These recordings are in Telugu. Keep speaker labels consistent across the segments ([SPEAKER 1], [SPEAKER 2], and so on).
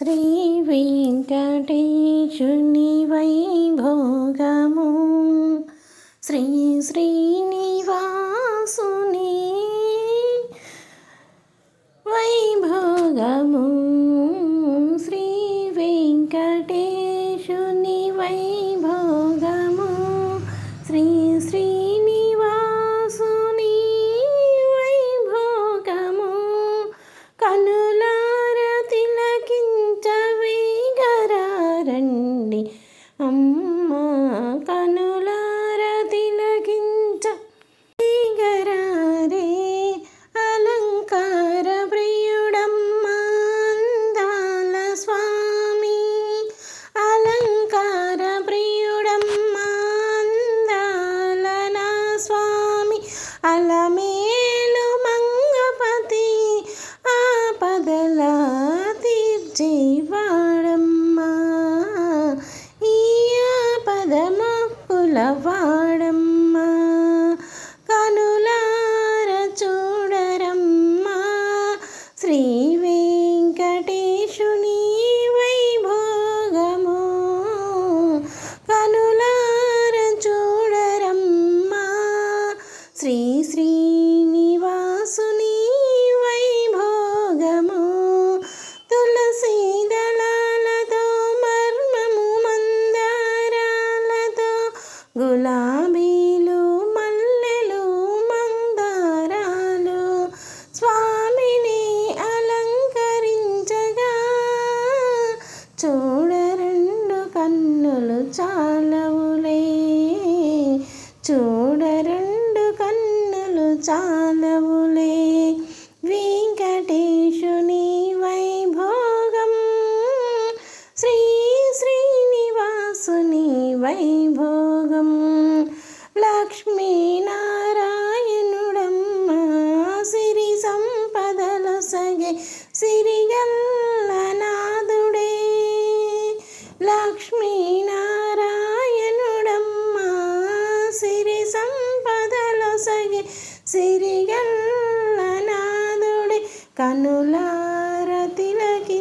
[SPEAKER 1] శ్రీ వెంకటేశుని వైభోగము. శ్రీ శ్రీ Diva! చూడరెండు కన్నులు చాలవులే. వెంకటేశుని వైభోగం. శ్రీ శ్రీనివాసుని వైభోగం. లక్ష్మీనారాయణుడమ్మ సిరి సంపదల సగే సిరిగల్లనాథుడే. లక్ష్మీ కనులార తిలకించరారే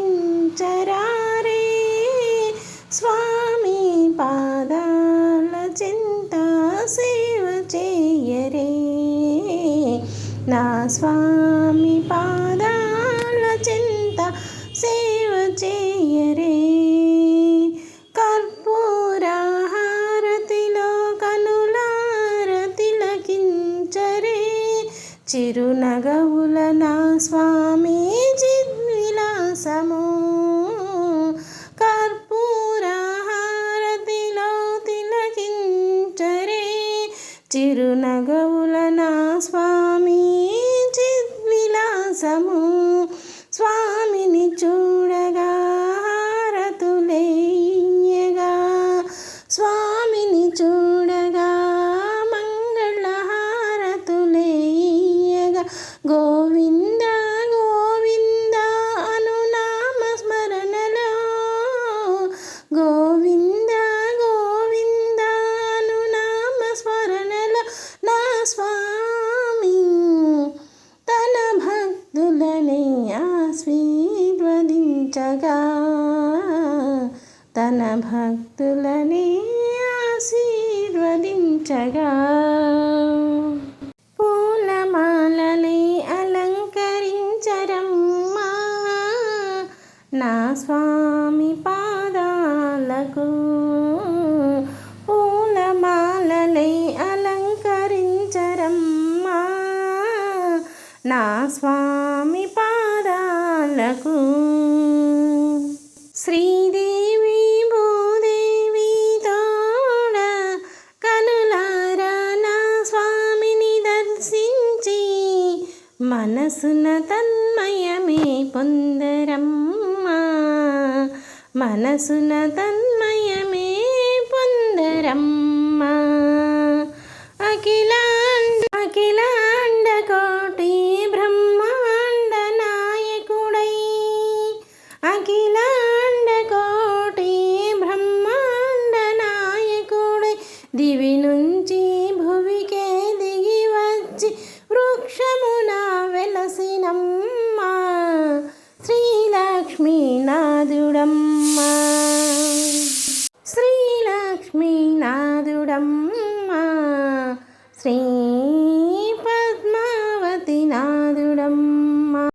[SPEAKER 1] స్వామి పాదాల చింత సేవ చేయరే. నా స్వామి పాదాల చింత సేవ చేయరే. కర్పూరహారతిలో కనులార తిలకించరే. చిరు నా స్వామి జిద్విలాసము కర్పూర హారతిలో తిలకించరే చిరునగవుల నా స్వామి జిద్విలాసము స్వామిని చూడగా హారతులేయగా స్వామిని చూడగా మంగళ హారతులేయగా గో ఉండగా తన భక్తులని ఆశీర్వదించగా. పూలమాలలే అలంకరించరమ్మా నా స్వామి పాదాలకు. పూలమాలలే అలంకరించరమ్మా నా స్వామి శ్రీదేవి భూదేవి తోడ కనులారా నా స్వామిని దర్శించి మనసున తన్మయమే పొందరమ్మా మనసున తన్మయమే బ్రహ్మ శ్రీ